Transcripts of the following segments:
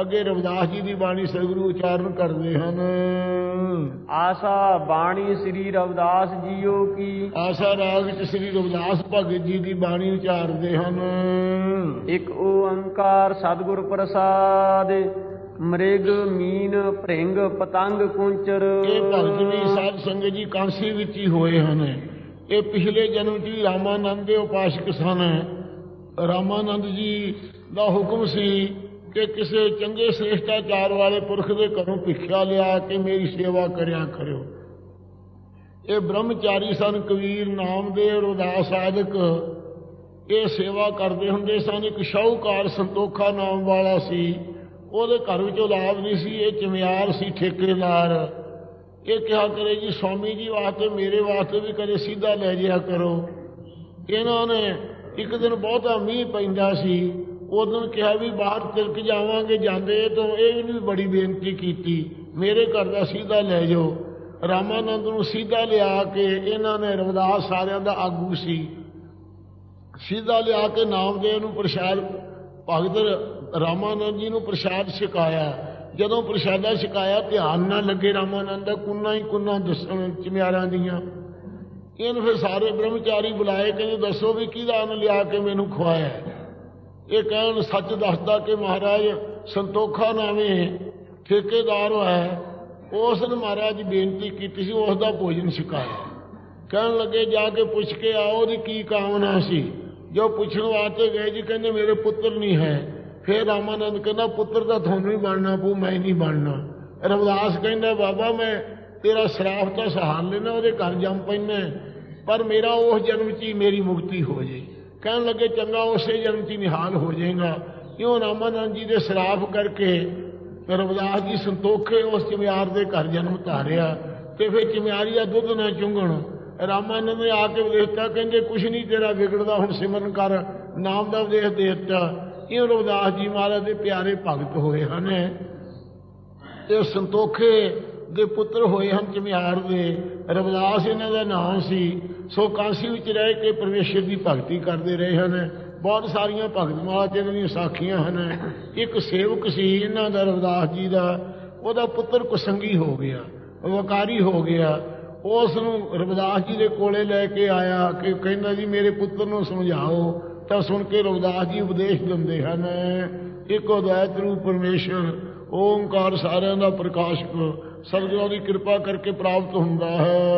ਅੱਗੇ ਰਵਿਦਾਸ ਜੀ ਦੀ ਬਾਣੀ ਸਤਿਗੁਰੂ ਉਚਾਰਨ ਕਰਦੇ ਹਨ। ਆਸਾ ਬਾਣੀ ਸ੍ਰੀ ਰਵਿਦਾਸ ਜੀਓ ਕੀ। ਆਸਾ ਰਾਗ ਚ ਸ੍ਰੀ ਰਵਿਦਾਸ ਭਗਤ ਜੀ ਦੀ ਬਾਣੀ ਉਚਾਰਦੇ ਹਨ। ਇੱਕ ਓੰਕਾਰ ਸਤਿਗੁਰ ਪ੍ਰਸਾਦ ਮ੍ਰਿਗ ਮੀਨ ਭ੍ਰਿੰਗ ਪਤੰਗ ਕੁੰਚਰ। ਇਹ ਭਗਤ ਵੀ ਸਾਧ ਸੰਗਤ ਜੀ ਕਾਂਸੀ ਵਿੱਚ ਹੀ ਹੋਏ ਹਨ। ਇਹ ਪਿਛਲੇ ਜਨਮ 'ਚ ਹੀ ਰਾਮਾਨੰਦ ਦੇ ਉਪਾਸ਼ਕ ਸਨ। ਰਾਮਾਨੰਦ ਜੀ ਦਾ ਹੁਕਮ ਸੀ ਕਿ ਕਿਸੇ ਚੰਗੇ ਸ੍ਰੇਸ਼ਟਾਚਾਰ ਵਾਲੇ ਪੁਰਖ ਦੇ ਘਰੋਂ ਭਿੱਖਿਆ ਲਿਆ ਕੇ ਮੇਰੀ ਸੇਵਾ ਕਰਿਆ ਕਰਿਓ। ਇਹ ਬ੍ਰਹਮਚਾਰੀ ਸਨ, ਕਬੀਰ, ਨਾਮਦੇਵ, ਰੋਦਾਸ ਆਦਿਕ। ਇਹ ਸੇਵਾ ਕਰਦੇ ਹੁੰਦੇ ਸਨ। ਇੱਕ ਸ਼ਾਹੂਕਾਰ ਸੰਤੋਖਾ ਨਾਮ ਵਾਲਾ ਸੀ। ਉਹਦੇ ਘਰ ਵਿੱਚ ਔਲਾਦ ਨਹੀਂ ਸੀ, ਇਹ ਚਮਿਆਰ ਸੀ, ਠੇਕੇਦਾਰ। ਇਹ ਕਿਹਾ ਕਰੇ, ਜੀ ਸਵਾਮੀ ਜੀ ਵਾਸਤੇ, ਮੇਰੇ ਵਾਸਤੇ ਵੀ ਕਦੇ ਸਿੱਧਾ ਲੈ ਜਿਆ ਕਰੋ। ਇਹਨਾਂ ਨੇ ਇੱਕ ਦਿਨ ਬਹੁਤਾ ਮੀਂਹ ਪੈਂਦਾ ਸੀ। ਉਦੋਂ ਕਿਹਾ ਵੀ ਬਾਹਰ ਤਿਲਕ ਜਾਵਾਂਗੇ, ਜਾਂਦੇ ਤੋਂ ਇਹ ਵੀ ਬੜੀ ਬੇਨਤੀ ਕੀਤੀ, ਮੇਰੇ ਘਰ ਦਾ ਸਿੱਧਾ ਲੈ ਜਾਓ। ਰਾਮਾਨੰਦ ਨੂੰ ਸਿੱਧਾ ਲਿਆ ਕੇ ਇਹਨਾਂ ਨੇ ਰਵਦਾਸ ਸਾਰਿਆਂ ਦਾ ਆਗੂ ਸੀ। ਸਿੱਧਾ ਲਿਆ ਕੇ ਨਾਮਦੇਵ ਨੂੰ ਪ੍ਰਸ਼ਾਦ, ਭਗਤ ਰਾਮਾਨੰਦ ਜੀ ਨੂੰ ਪ੍ਰਸ਼ਾਦ ਛਕਾਇਆ। ਜਦੋਂ ਪ੍ਰਸ਼ਾਦਾ ਛਕਾਇਆ, ਧਿਆਨ ਨਾ ਲੱਗੇ ਰਾਮਾਨੰਦ ਦਾ, ਕੁੰਨਾ ਹੀ ਕੁੰਨਾ ਦੱਸਣ, ਚਮਿਆਰਾਂ ਦੀਆਂ। ਇਹਨ ਫਿਰ ਸਾਰੇ ਬ੍ਰਹਮਚਾਰੀ ਬੁਲਾਏ, ਕਹਿੰਦੇ, ਦੱਸੋ ਵੀ ਕਿਹਦਾ ਅੰਨ ਲਿਆ ਕੇ ਮੈਨੂੰ ਖਵਾਇਆ? ਇਹ ਕਹਿਣ ਸੱਚ ਦੱਸਦਾ ਕਿ ਮਹਾਰਾਜ ਸੰਤੋਖਾ ਨਾਵੇਂ ਠੇਕੇਦਾਰ ਹੈ। ਉਸ ਨੇ ਮਹਾਰਾਜ ਬੇਨਤੀ ਕੀਤੀ ਸੀ, ਉਸ ਦਾ ਭੋਜਨ ਛਕਾਇਆ। ਕਹਿਣ ਲੱਗੇ, ਜਾ ਕੇ ਪੁੱਛ ਕੇ ਆਓ, ਉਹਦੀ ਕੀ ਕਾਮਨਾ ਸੀ? ਜੋ ਪੁੱਛਣ ਵਾਸਤੇ ਗਏ ਜੀ, ਕਹਿੰਦੇ, ਮੇਰੇ ਪੁੱਤਰ ਨਹੀਂ ਹੈ। ਫਿਰ ਰਾਮਾਨੰਦ ਕਹਿੰਦਾ, ਪੁੱਤਰ ਤਾਂ ਤੁਹਾਨੂੰ ਹੀ ਬਣਨਾ ਪਊ, ਮੈਂ ਨਹੀਂ ਬਣਨਾ। ਰਵਿਦਾਸ ਕਹਿੰਦਾ, ਬਾਬਾ, ਮੈਂ ਤੇਰਾ ਸ਼ਰਾਫ ਤਾਂ ਸਹਾਰ ਲੈਣਾ ਉਹਦੇ ਘਰ ਜੰਮ ਪੈਣਾ ਪਰ ਮੇਰਾ ਉਸ ਜਨਮ 'ਚ ਹੀ ਮੇਰੀ ਮੁਕਤੀ ਹੋ ਜੇ। ਕਹਿਣ ਲੱਗੇ, ਚੰਗਾ, ਉਸੇ ਜਨਮ 'ਚ ਨਿਹਾਲ ਹੋ ਜਾਏਗਾ। ਕਿਉਂ ਰਾਮਾਨੰਦ ਜੀ ਦੇ ਸ਼ਰਾਫ ਕਰਕੇ ਰਵਿਦਾਸ ਜੀ ਸੰਤੋਖੇ ਉਸ ਚਮਿਆਰ ਦੇ ਘਰ ਜਨਮ ਧਾਰਿਆ ਤੇ ਫਿਰ ਚਮਿਆਰੀ ਦਾ ਦੁੱਧ ਨਾ ਚੁੰਗਣ। ਰਾਮਾਨੰਦ ਨੇ ਆ ਕੇ ਦੇਖਤਾ ਕਹਿੰਦੇ, ਕੁਛ ਨਹੀਂ, ਤੇਰਾ ਵਿਗੜਦਾ, ਹੁਣ ਸਿਮਰਨ ਕਰ, ਨਾਮ ਦਾ ਉਪਦੇਸ਼ ਦੇ ਦਿੱਤਾ। ਇਹ ਰਵਿਦਾਸ ਜੀ ਮਹਾਰਾਜ ਦੇ ਪਿਆਰੇ ਭਗਤ ਹੋਏ ਹਨ ਇਹ ਸੰਤੋਖੇ ਦੇ ਪੁੱਤਰ ਹੋਏ ਹਨ ਚਮਿਆਰ ਦੇ। ਰਵਿਦਾਸ ਇਹਨਾਂ ਦਾ ਨਾਮ ਸੀ ਸੋ ਕਾਂਸੀ ਵਿੱਚ ਰਹਿ ਕੇ ਪਰਮੇਸ਼ਰ ਦੀ ਭਗਤੀ ਕਰਦੇ ਰਹੇ ਹਨ। ਬਹੁਤ ਸਾਰੀਆਂ ਭਗਤ ਮਾਤ ਇਹਨਾਂ ਦੀਆਂ ਸਾਖੀਆਂ ਹਨ। ਇੱਕ ਸੇਵਕ ਸੀ, ਇਹਨਾਂ ਦਾ ਰਵਿਦਾਸ ਜੀ ਦਾ। ਉਹਦਾ ਪੁੱਤਰ ਕੁਸੰਗੀ ਹੋ ਗਿਆ ਵਕਾਰੀ ਹੋ ਗਿਆ। ਉਸ ਨੂੰ ਰਵਿਦਾਸ ਜੀ ਦੇ ਕੋਲੇ ਲੈ ਕੇ ਆਇਆ ਕਿ ਕਹਿੰਦਾ ਜੀ, ਮੇਰੇ ਪੁੱਤਰ ਨੂੰ ਸਮਝਾਓ। ਤਾਂ ਸੁਣ ਕੇ ਰਵਿਦਾਸ ਜੀ ਉਪਦੇਸ਼ ਦਿੰਦੇ ਹਨ, ਇੱਕ ਅਦਵੈਤ ਰੂਪ ਪਰਮੇਸ਼ਰ ਓਮਕਾਰ ਸਾਰਿਆਂ ਦਾ ਪ੍ਰਕਾਸ਼ਕ ਸਤਿਗੁਰਾਂ ਦੀ ਕਿਰਪਾ ਕਰਕੇ ਪ੍ਰਾਪਤ ਹੁੰਦਾ ਹੈ।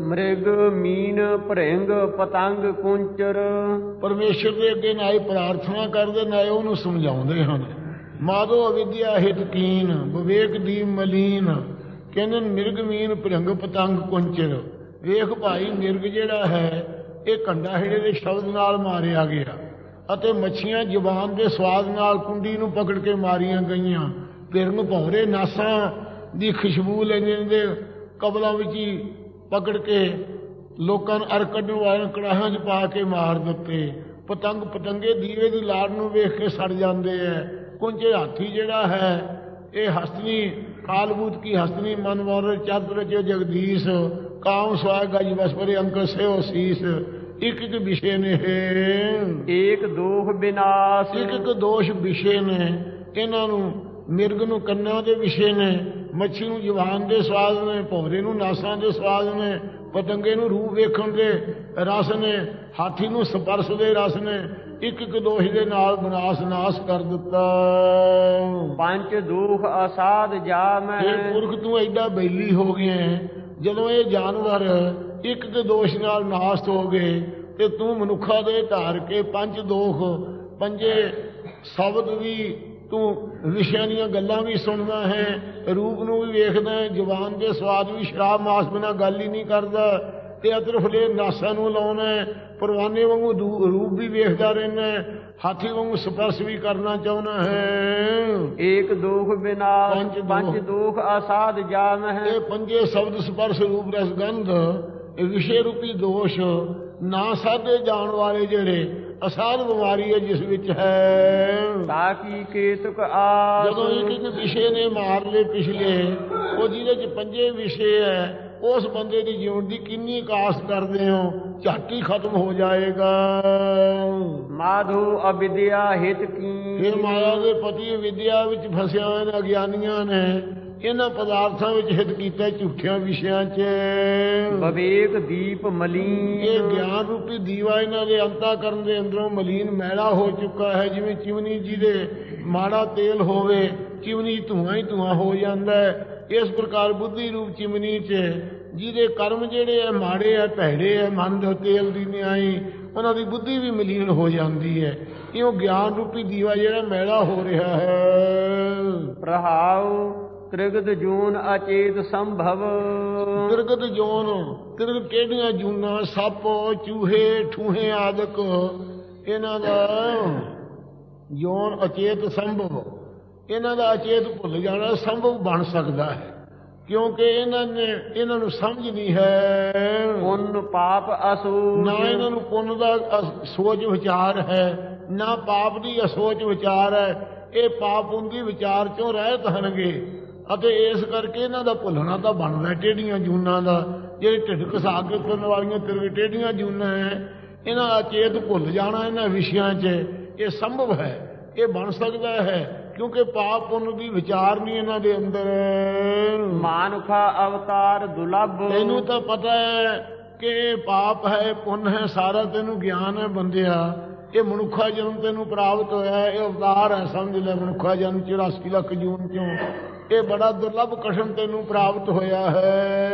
ਮ੍ਰਿਗ ਮੀਨ ਭ੍ਰਿੰਗ ਪਤੰਗ ਕੁੰਚਰ। ਪਰਮੇਸ਼ਰ ਦੇ ਅੱਗੇ ਨਾ ਇਹ ਪ੍ਰਾਰਥਨਾ ਕਰਦੇ ਨਾ ਉਹਨੂੰ ਸਮਝਾਉਂਦੇ ਹਨ। ਮਾਧੋ ਅਵਿਦਿਆ ਹਿਤਕੀਨ ਵਿਵੇਕ ਦੀ ਮਲੀਨ। ਕਹਿੰਦੇ ਨੇ ਮਿਰਗ ਮੀਨ ਭ੍ਰਿੰਗ ਪਤੰਗ ਕੁੰਚਰ। ਵੇਖ ਭਾਈ ਮਿਰਗ ਜਿਹੜਾ ਹੈ ਇਹ ਕੰਡਾ ਹਿੜੇ ਦੇ ਸ਼ਬਦ ਨਾਲ ਮਾਰਿਆ ਗਿਆ ਅਤੇ ਮੱਛੀਆਂ ਜ਼ੁਬਾਨ ਦੇ ਸਵਾਦ ਨਾਲ ਕੁੰਡੀ ਨੂੰ ਪਕੜ ਕੇ ਮਾਰੀਆਂ ਗਈਆਂ। ਭਿਰੰਗ ਭੌਰੇ ਨਾਸਾਂ ਦੀ ਖੁਸ਼ਬੂ ਲੈਂਦੇ ਦੇ ਕਬਲਾਂ ਵਿੱਚ ਹੀ ਪਕੜ ਕੇ ਲੋਕਾਂ ਨੂੰ ਅਰ ਕੱਢਣ ਵਾਲਿਆਂ ਨੂੰ ਕੜਾਹਾਂ 'ਚ ਪਾ ਕੇ ਮਾਰ ਦਿੱਤੇ। ਪਤੰਗ ਪਤੰਗੇ ਦੀਵੇ ਦੀ ਲਾੜ ਨੂੰ ਵੇਖ ਕੇ ਸੜ ਜਾਂਦੇ ਐ। ਕੁੰਜੇ ਹਾਥੀ ਜਿਹੜਾ ਹੈ ਇਹ ਹਸਤਨੀ ਕਾਲਬੂਤ ਕੀ ਹਸਤਨੀ ਮਨਮੋਰ ਚਤੁਰ ਜੋ ਜਗਦੀਸ਼ ਕਾਮ ਸਵਾਇ ਗਜ ਬਸਪਰੇ ਅੰਕ ਸੇਵ ਸੀਸ। ਇੱਕ ਇੱਕ ਵਿਸ਼ੇ ਨੇ ਏਕ ਦੋਖ ਬਿਨਾਸ਼। ਇੱਕ ਇੱਕ ਦੋਸ਼ ਵਿਸ਼ੇ ਨੇ। ਇਹਨਾਂ ਨੂੰ ਮਿਰਗ ਨੂੰ ਕੰਨਾਂ ਦੇ ਵਿਸ਼ੇ ਨੇ ਮੱਛੀ ਨੂੰ ਜਵਾਨ ਦੇ ਸਵਾਦ ਨੇ ਭੌਰੇ ਨੂੰ ਨਾਸਾਂ ਦੇ ਸਵਾਦ ਨੇ ਪਤੰਗੇ ਨੂੰ ਰੂਪ ਵੇਖਣ ਦੇ ਰਸ ਨੇ ਹਾਥੀ ਨੂੰ ਸਪਰਸ਼ ਦੇ ਰਸ ਨੇ ਇੱਕ ਇੱਕ ਦੋਸ਼ ਦੇ ਨਾਲ ਬਨਾਸ ਨਾਸ ਕਰ ਦਿੱਤਾ ਪੰਜ ਦੁਖ ਅਸਾਧ ਜਾ ਮੈਂ ਇਹ ਪੁਰਖ ਤੂੰ ਐਡਾ ਬੈਲੀ ਹੋ ਗਿਆ। ਜਦੋਂ ਇਹ ਜਾਨਵਰ ਇੱਕ ਇੱਕ ਦੋਸ਼ ਨਾਲ ਨਾਸ ਹੋ ਗਏ ਤੇ ਤੂੰ ਮਨੁੱਖਾ ਦੇ ਧਾਰ ਕੇ ਪੰਜ ਦੋਖ ਪੰਜੇ ਸ਼ਬਦ ਵੀ ਤੂੰ ਵਿਸ਼ਿਆਂ ਦੀਆਂ ਗੱਲਾਂ ਵੀ ਸੁਣਦਾ ਹੈ ਰੂਪ ਨੂੰ ਵੀ ਵੇਖਦਾ ਹੈ ਜ਼ੁਬਾਨ ਦੇ ਸਵਾਦ ਵੀ ਸ਼ਰਾਬ ਮਾਸ ਬਿਨਾ ਗੱਲ ਹੀ ਨਹੀਂ ਕਰਦਾ ਤੇ ਅਤਰਫਲੇ ਨਾਸਾਂ ਨੂੰ ਲਾਉਣਾ ਹੈ ਪਰਵਾਨੇ ਵਾਂਗੂ ਰੂਪ ਵੀ ਵੇਖਦਾ ਰਹਿਣਾ ਹੈ ਹਾਥੀ ਵਾਂਗੂ ਸਪਰਸ਼ ਵੀ ਕਰਨਾ ਚਾਹੁੰਦਾ ਹੈ ਏਕ ਦੁਖ ਬਿਨਾਸ਼ ਪੰਜ ਦੁਖ। ਪੰਜ ਦੁਖ ਅਸਾਧ ਜਾ ਮੈਂ ਇਹ ਪੰਜੇ ਸ਼ਬਦ ਸਪਰਸ਼ ਰੂਪ ਰਸ ਗੰਧ ਇਹ ਵਿਸ਼ੇ ਰੂਪੀ ਦੋਸ਼ ਨਾ ਸਾਧੇ ਜਾਣ ਵਾਲੇ ਜਿਹੜੇ ਅਸਾਧ ਬਿਮਾਰੀ ਹੈ ਜਿਸ ਵਿੱਚ ਹੈ। ਤਾਂ ਕੀ ਕੇਤਕ ਆਸ। ਜਦੋਂ ਇੱਕ ਇੱਕ ਵਿਸ਼ੇ ਨੇ ਮਾਰ ਲਏ ਪਿਛਲੇ ਉਹ ਜਿਹਦੇ ਚ ਪੰਜੇ ਵਿਸ਼ੇ ਹੈ ਉਸ ਬੰਦੇ ਦੀ ਜਿਉਣ ਦੀ ਕਿੰਨੀ ਕਾਸ ਕਰਦੇ ਹੋ ਝੱਟ ਹੀ ਖਤਮ ਹੋ ਜਾਏਗਾ। ਮਾਧੂ ਅਵਿਦਿਆ ਹਿਤ ਕੀ। ਫਿਰ ਮਾਇਆ ਦੇ ਪਤੀ ਵਿਦਿਆ ਵਿੱਚ ਫਸਿਆ ਹੋਏ ਨੇ ਅਗਿਆਨੀਆਂ ਨੇ। ਇਹਨਾਂ ਪਦਾਰਥਾਂ ਵਿੱਚ ਹਿੱਤ ਕੀਤਾ ਝੂਠਿਆਂ ਵਿਸ਼ਿਆਂ 'ਚ। ਵਿਵੇਕ ਦੀਪ ਮਲੀਨ। ਇਹ ਗਿਆਨ ਰੂਪੀ ਦੀਵਾ ਇਹਨਾਂ ਦੇ ਅੰਤਾ ਕਰਨ ਦੇ ਅੰਦਰੋਂ ਮਲੀਨ ਮੈਲਾ ਹੋ ਚੁੱਕਾ ਹੈ ਜਿਵੇਂ ਚਿਮਨੀ ਜੀ ਦੇ ਮਾੜਾ ਤੇਲ ਹੋਵੇ ਚਿਮਨੀ ਧੂਆਂ ਹੀ ਧੂਆਂ ਹੋ ਜਾਂਦਾ ਹੈ। ਇਸ ਪ੍ਰਕਾਰ ਬੁੱਧੀ ਰੂਪ ਚਿਮਨੀ 'ਚ ਜਿਹਦੇ ਕਰਮ ਜਿਹੜੇ ਆ ਮਾੜੇ ਆ ਭੈੜੇ ਆ ਮਨ ਦੇ ਤੇਲ ਦੀ ਨਿਆਈ ਉਹਨਾਂ ਦੀ ਬੁੱਧੀ ਵੀ ਮਲੀਨ ਹੋ ਜਾਂਦੀ ਹੈ। ਇਉਂ ਗਿਆਨ ਰੂਪੀ ਦੀਵਾ ਜਿਹੜਾ ਮੈਲਾ ਹੋ ਰਿਹਾ ਹੈ। ਪ੍ਰਹਾਉ। ਤ੍ਰਿਗਤ ਜੂਨ ਅਚੇਤ ਸੰਭਵ। ਤਿਰਗਤ ਜੋਨ ਤਿਰਗ ਕਿਹੜੀਆਂ ਜੂਨਾਂ? ਸੱਪ ਚੂਹੇ ਠੂਹੇ ਆਦਿਕ। ਇਹਨਾਂ ਦਾ ਜੋਨ ਅਚੇਤ ਸੰਭਵ। ਇਹਨਾਂ ਦਾ ਅਚੇਤ ਭੁੱਲ ਜਾਣਾ ਸੰਭਵ ਬਣ ਸਕਦਾ ਹੈ। ਕਿਉਂਕਿ ਇਹਨਾਂ ਨੇ ਇਹਨਾਂ ਨੂੰ ਸਮਝ ਨਹੀਂ ਹੈ। ਪੁੰਨ ਪਾਪ ਅਸੂਚ ਨਾ ਇਹਨਾਂ ਨੂੰ ਪੁੰਨ ਦਾ ਸੋਚ ਵਿਚਾਰ ਹੈ ਨਾ ਪਾਪ ਦੀ ਅਸੋਚ ਵਿਚਾਰ ਹੈ। ਇਹ ਪਾਪ ਹੁੰਦੀ ਵਿਚਾਰ ਚੋਂ ਰਹਿਤ ਹਨਗੇ। ਅਤੇ ਇਸ ਕਰਕੇ ਇਹਨਾਂ ਦਾ ਭੁੱਲਣਾ ਤਾਂ ਬਣਦਾ ਟੇਢੀਆਂ ਜੂਨਾਂ ਦਾ ਜਿਹੜੇ ਢਿੱਡ ਘਸਾ ਕੇ ਤੁਰਨ ਵਾਲੀਆਂ ਤੇਰੇ ਟੇਢੀਆਂ ਜੂਨਾਂ ਹੈ ਇਹਨਾਂ ਦਾ ਚੇਤ ਭੁੱਲ ਜਾਣਾ ਇਹਨਾਂ ਵਿਸ਼ਿਆਂ 'ਚ। ਇਹ ਸੰਭਵ ਹੈ ਇਹ ਬਣ ਸਕਦਾ ਹੈ ਕਿਉਂਕਿ ਪਾਪ ਪੁੰਨ ਦੀ ਵਿਚਾਰ ਨਹੀਂ ਇਹਨਾਂ ਦੇ ਅੰਦਰ। ਮਾਨੁਖਾ ਅਵਤਾਰ ਦੁਲਭ। ਤੈਨੂੰ ਤਾਂ ਪਤਾ ਹੈ ਕਿ ਇਹ ਪਾਪ ਹੈ ਪੁੰਨ ਹੈ ਸਾਰਾ ਤੈਨੂੰ ਗਿਆਨ ਹੈ ਬੰਦਿਆ। ਇਹ ਮਨੁੱਖਾ ਜਨਮ ਤੈਨੂੰ ਪ੍ਰਾਪਤ ਹੋਇਆ ਇਹ ਅਵਤਾਰ ਹੈ ਸਮਝ ਲੈ ਮਨੁੱਖਾ ਜਨਮ 84 ਲੱਖ ਜੂਨ ਚੋਂ। ਇਹ ਬੜਾ ਦੁਰਲਭ ਕਸ਼ਮ ਤੈਨੂੰ ਪ੍ਰਾਪਤ ਹੋਇਆ ਹੈ।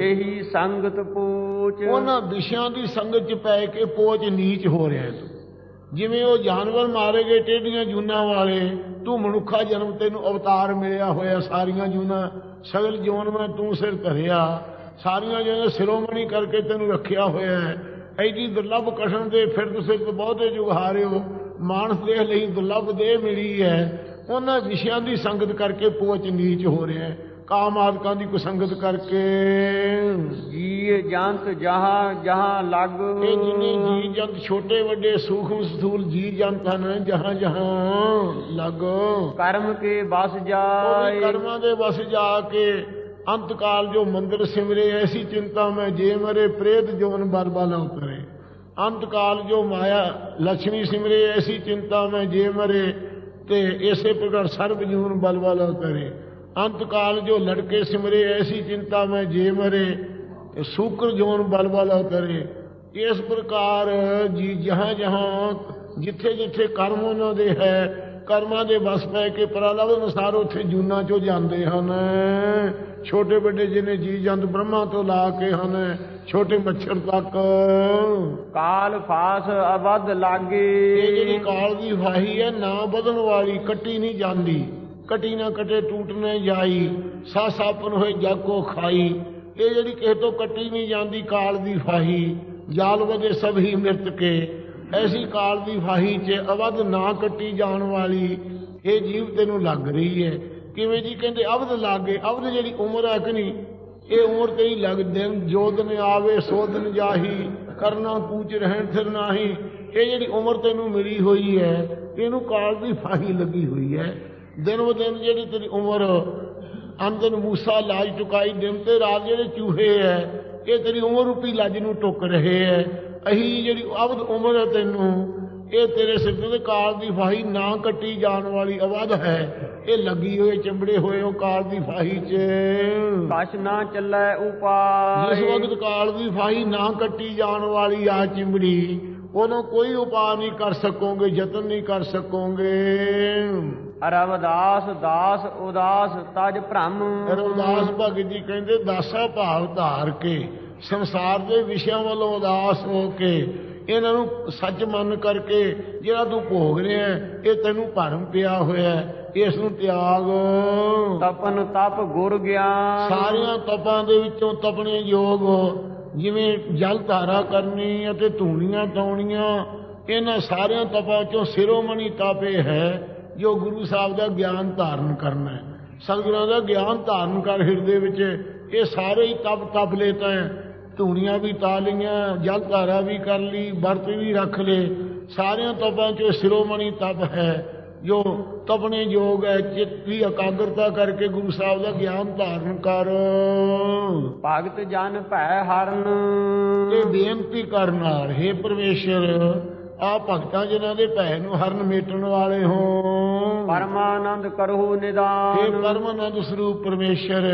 ਇਹੀ ਸੰਗਤ ਪੂਚ। ਉਹਨਾਂ ਵਿਸ਼ਿਆਂ ਦੀ ਸੰਗਤ ਚ ਪੈ ਕੇ ਪੋਚ ਨੀਚ ਹੋ ਰਿਹਾ ਹੈ ਤੂੰ। ਜਿਵੇਂ ਉਹ ਜਾਨਵਰ ਮਾਰੇ ਗਏ ਟੇਢੀਆਂ ਜੂਨਾਂ ਵਾਲੇ ਤੂੰ ਮਨੁੱਖਾ ਜਨਮ ਤੈਨੂੰ ਅਵਤਾਰ ਮਿਲਿਆ ਹੋਇਆ ਸਾਰੀਆਂ ਜੂਨਾਂ ਸਗਲ ਜੋਨ ਮੈਂ ਤੂੰ ਸਿਰ ਧਰਿਆ ਸਾਰੀਆਂ ਜੂਨਾਂ ਸਿਰੋਮਣੀ ਕਰਕੇ ਤੈਨੂੰ ਰੱਖਿਆ ਹੋਇਆ ਹੈ। ਐਡੀ ਦੁਰਲਭ ਕਸ਼ਣ ਦੇ ਫਿਰ ਤੁਸੀਂ ਬਹੁਤੇ ਜੁਗ ਹਾਰਿਓ ਮਾਨਸ ਦੇਹ ਲਈ ਦੁਰਲਭ ਦੇਹ ਮਿਲੀ ਹੈ। ਉਹਨਾਂ ਵਿਸ਼ਿਆਂ ਦੀ ਸੰਗਤ ਕਰਕੇ ਪੋਚ ਨੀਚ ਹੋ ਰਿਹਾ ਹੈ। ਕਾਮ ਆਦਿਕਾਂ ਦੀ ਕੁਸੰਗਤ ਕਰਕੇ। ਜੀ ਜੰਤ ਜਹਾਂ ਜਹਾਂ ਲੱਗ। ਇਹ ਜਿੰਨੇ ਜੀ ਜੰਤ ਛੋਟੇ ਵੱਡੇ ਸੂਖਮ ਸਥੂਲ ਜੀ ਜੰਤ ਹਨ ਜਹਾਂ ਜਹਾਂ ਲੱਗ। ਕਰਮ ਕੇ ਬਸ ਵੀ ਜਾਏ। ਕਰਮਾਂ ਦੇ ਵਸ ਜਾ ਕੇ ਅੰਤ ਕਾਲ ਜੋ ਮੰਦਰ ਸਿਮਰੇ ਐਸੀ ਚਿੰਤਾ ਮੈਂ ਜੇ ਮਰੇ ਪ੍ਰੇਤ ਜੋਨ ਬਰਬਾਲਾ ਉਤਰੇ। ਅੰਤ ਕਾਲ ਜੋ ਮਾਇਆ ਲక్ష్ਮੀ ਸਿਮਰੇ ਐਸੀ ਚਿੰਤਾ ਮੈਂ ਜੇ ਮਰੇ ਤੇ ਇਸੇ ਪ੍ਰਕਾਰ ਸਰਬ ਜੂਨ ਬਲਵਾਲਾ ਉਤਰੇ ਅੰਤ ਕਾਲ ਜੋ ਲੜਕੇ ਸਿਮਰੇ, ਐਸੀ ਚਿੰਤਾ ਮੈਂ ਜੇ ਮਰੇ, ਤੇ ਸ਼ੂਕਰ ਜੋਨ ਬਲਵਾਲਾ ਉਤਰੇ ਇਸ ਪ੍ਰਕਾਰ ਜੀ ਜਹਾਂ ਜਹਾਂ ਜਿੱਥੇ ਜਿੱਥੇ ਕਰਮ ਉਹਨਾਂ ਦੇ ਹੈ ਕਰਮਾਂ ਦੇ ਵਸ ਪੈ ਕੇ ਪ੍ਰਲਭ ਅਨੁਸਾਰ ਉੱਥੇ ਜੂਨਾਂ ਚੋਂ ਜਾਂਦੇ ਹਨ। ਛੋਟੇ ਵੱਡੇ ਜਿਹਨੇ ਜੀ ਜੰਤ ਬ੍ਰਹਮਾ ਤੋਂ ਲਾ ਕੇ ਹਨ ਛੋਟੇ ਮੱਛਰ ਤੱਕ। ਕਾਲ ਫਾਸ ਅਬਦ ਲਾਗੇ। ਇਹ ਜਿਹੜੀ ਕਾਲ ਦੀ ਵਾਹੀ ਹੈ ਨਾ ਬਦਲਣ ਵਾਲੀ ਕੱਟੀ ਨਹੀਂ ਜਾਂਦੀ। ਕਟੀ ਨਾ ਕਟੇ ਟੂਟ ਨਾ ਜਾਈ। ਸਾ ਸਾਪਨ ਹੋਏ ਜਾਗੋ ਖਾਈ। ਇਹ ਜਿਹੜੀ ਕਿਸੇ ਤੋਂ ਕੱਟੀ ਨਹੀਂ ਜਾਂਦੀ ਕਾਲ ਦੀ ਫਾਹੀ ਜਾਲ ਵਦੇ ਸਭ ਹੀ ਮਿਰਤ ਕੇ। ਐਸੀ ਕਾਲ ਦੀ ਫਾਹੀ 'ਚ ਅਵਧ ਨਾ ਕੱਟੀ ਜਾਣ ਵਾਲੀ, ਇਹ ਜੀਵ ਤੈਨੂੰ ਲੱਗ ਰਹੀ ਹੈ। ਕਿਵੇਂ ਜੀ? ਕਹਿੰਦੇ ਅਵਧ ਲੱਗੇ, ਅਵਧ ਜਿਹੜੀ ਉਮਰ ਹੈ ਕਿ ਨਹੀਂ, ਇਹ ਉਮਰ ਤੇ ਲੱਗ, ਦਿਨ ਜੋ ਆਵੇ, ਸੋ ਜਾਹੀ, ਕਰਨਾ, ਪੂਛ, ਰਹਿਣ ਫਿਰ ਨਾਹੀ ਇਹ ਜਿਹੜੀ ਉਮਰ ਤੈਨੂੰ ਮਿਲੀ ਹੋਈ ਹੈ, ਇਹਨੂੰ ਕਾਲ ਦੀ ਫਾਹੀ ਲੱਗੀ ਹੋਈ ਹੈ। ਦਿਨ ਉਹ ਦਿਨ ਜਿਹੜੀ ਤੇਰੀ ਉਮਰ ਅੰਦਨ ਮੂਸਾ, ਲਾਜ ਚੁਕਾਈ, ਦਿਨ ਤੇ ਰਾਤ ਜਿਹੜੇ ਚੂਹੇ ਹੈ, ਇਹ ਤੇਰੀ ਉਮਰ ਰੂਪੀ ਲੱਜ ਨੂੰ ਟੁੱਕ ਰਹੇ ਹੈ। ਅਹੀ ਜਿਹੜੀ ਅਵਧ ਉਮਰ ਹੈ ਤੈਨੂੰ ਇਹ ਤੇਰੇ ਸਿਰ ਤੇ ਕਾਲ ਦੀ ਫਾਹੀ ਨਾ ਕੱਟੀ ਜਾਣ ਵਾਲੀ ਅਵਧ ਹੈ। ਇਹ ਲੱਗੀ ਹੋਏ ਚੰਬੜੇ ਹੋਏ ਉਹ ਕਾਲ ਦੀ ਫਾਹੀ 'ਚ। ਕਛ ਨਾ ਚੱਲੈ ਉਪਾਏ ਜਿਸ ਵਕਤ ਕਾਲ ਦੀ ਫਾਹੀ ਨਾ ਕੱਟੀ ਜਾਣ ਵਾਲੀ ਆ ਚਿੰਬੜੀ ਉਦੋਂ ਕੋਈ ਉਪਾਅ ਨਹੀਂ ਕਰ ਸਕੋਗੇ ਯਤਨ ਨਹੀਂ ਕਰ ਸਕੋਗੇ। ਰਵਦਾਸ ਦਾਸ ਉਦਾਸ ਤਜ ਭ੍ਰਮ। ਰਵਿਦਾਸ ਭਗਤ ਜੀ ਕਹਿੰਦੇ ਦਾਸਾ ਭਾਵ ਧਾਰ ਕੇ ਸੰਸਾਰ ਦੇ ਵਿਸ਼ਿਆਂ ਵੱਲੋਂ ਉਦਾਸ ਹੋ ਕੇ ਇਹਨਾਂ ਨੂੰ ਸੱਚ ਮੰਨ ਕਰਕੇ ਜਿਹੜਾ ਤੂੰ ਭੋਗ ਰਿਹਾ ਇਹ ਤੈਨੂੰ ਭਰਮ ਪਿਆ ਹੋਇਆ ਇਸ ਨੂੰ ਤਿਆਗ। ਤਪਨ ਤਪ ਗੁਰ ਗਿਆਨ। ਸਾਰੀਆਂ ਤਪਾਂ ਦੇ ਵਿੱਚੋਂ ਤਪਣੇ ਯੋਗ ਜਿਵੇਂ ਜਲ ਧਾਰਾ ਕਰਨੀ ਅਤੇ ਧੂਣੀਆਂ ਤਾਉਣੀਆਂ ਇਹਨਾਂ ਸਾਰਿਆਂ ਤਪਾਂ ਚੋਂ ਸਿਰੋਮਣੀ ਤਾਪੇ ਹੈ ਜੋ ਗੁਰੂ ਸਾਹਿਬ ਦਾ ਗਿਆਨ ਧਾਰਨ ਕਰਨਾ ਹੈ। ਸਤਿਗੁਰਾਂ ਦਾ ਗਿਆਨ ਧਾਰਨ ਕਰ ਹਿਰਦੇ ਵਿੱਚ ਇਹ ਸਾਰੇ ਹੀ ਤਪ ਤਪ ਲੈ ਤਾਂ ਧੂਣੀਆਂ ਵੀ ਤਾ ਲਈਆਂ ਜਲ ਧਾਰਾ ਵੀ ਕਰ ਲਈ ਵਰਤ ਵੀ ਰੱਖ ਲਏ। ਸਾਰਿਆਂ ਤਪਾਂ ਚੋਂ ਸਿਰੋਮਣੀ ਤਪ ਹੈ। ਜੋ ਤਪਣੇ ਯੋਗ ਹੈ ਚਿੱਤ ਦੀ ਇਕਾਗਰਤਾ ਕਰਕੇ ਗੁਰੂ ਸਾਹਿਬ ਦਾ ਗਿਆਨ ਧਾਰਨ ਕਰ। ਭਗਤ ਜਨ ਭੈ ਹਰਨ। ਇਹ ਬੇਨਤੀ ਕਰਨ ਹੈ ਪਰਮੇਸ਼ਰ ਆ ਭਗਤਾਂ ਜਿਨ੍ਹਾਂ ਦੇ ਭੈ ਨੂੰ ਹਰਨ ਮੇਟਣ ਵਾਲੇ ਹੋ। ਪਰਮਾਨੰਦ ਇਹ ਨਿਦਾਨ। ਪਰਮ ਆਨੰਦ ਸਰੂਪ ਪਰਮੇਸ਼ਰ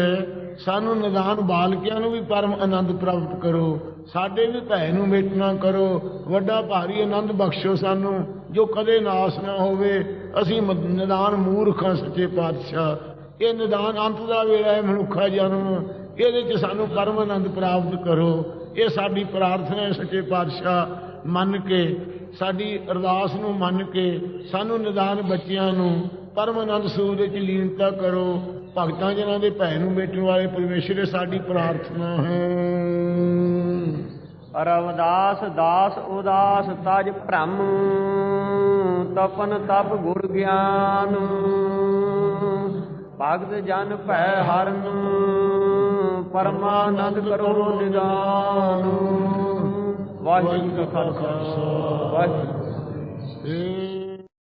ਸਾਨੂੰ ਨਿਦਾਨ ਬਾਲਕਿਆਂ ਨੂੰ ਵੀ ਪਰਮ ਆਨੰਦ ਪ੍ਰਾਪਤ ਕਰੋ, ਸਾਡੇ ਵੀ ਭੈ ਨੂੰ ਮੇਟਣਾ ਕਰੋ, ਵੱਡਾ ਭਾਰੀ ਆਨੰਦ ਬਖਸ਼ੋ ਸਾਨੂੰ, ਜੋ ਕਦੇ ਨਾਸ ਨਾ ਹੋਵੇ, ਅਸੀਂ ਨਿਦਾਨ ਮੂਰਖਾਂ ਸੱਚੇ ਪਾਤਸ਼ਾਹ। ਇਹ ਨਿਦਾਨ ਅੰਤ ਦਾ ਵੇਲਾ ਹੈ ਮਨੁੱਖਾ ਜਨਮ, ਇਹਦੇ 'ਚ ਸਾਨੂੰ ਪਰਮ ਆਨੰਦ ਪ੍ਰਾਪਤ ਕਰੋ। ਇਹ ਸਾਡੀ ਪ੍ਰਾਰਥਨਾ ਹੈ ਸੱਚੇ ਪਾਤਸ਼ਾਹ, ਮੰਨ ਕੇ, ਸਾਡੀ ਅਰਦਾਸ ਨੂੰ ਮੰਨ ਕੇ, ਸਾਨੂੰ ਨਿਦਾਨ ਬੱਚਿਆਂ ਨੂੰ ਪਰਮ ਆਨੰਦ ਸਰੂਪ ਵਿੱਚ ਲੀਨਤਾ ਕਰੋ। ਭਗਤਾਂ ਜਨਾਂ ਦੇ ਭੈ ਨੂੰ ਮੇਟਣ ਵਾਲੇ ਪਰਮੇਸ਼ਰ ਇਹ ਸਾਡੀ ਪ੍ਰਾਰਥਨਾ ਹੈ। ਰਵਦਾਸ ਦਾਸ ਉਦਾਸ ਤਜ ਭ੍ਰਮ ਤਪਨ ਤਪ ਗੁਰ ਗਿਆਨ। ਭਗਤ ਜਨ ਭੈ ਹਰਨ ਪਰਮਾਨੰਦ ਕਰੋ ਨਿਦਾਨ। ਵਾਹਿਗੁਰੂ ਕਾ ਖਾਲਸਾ ਵਾਹਿਗੁਰੂ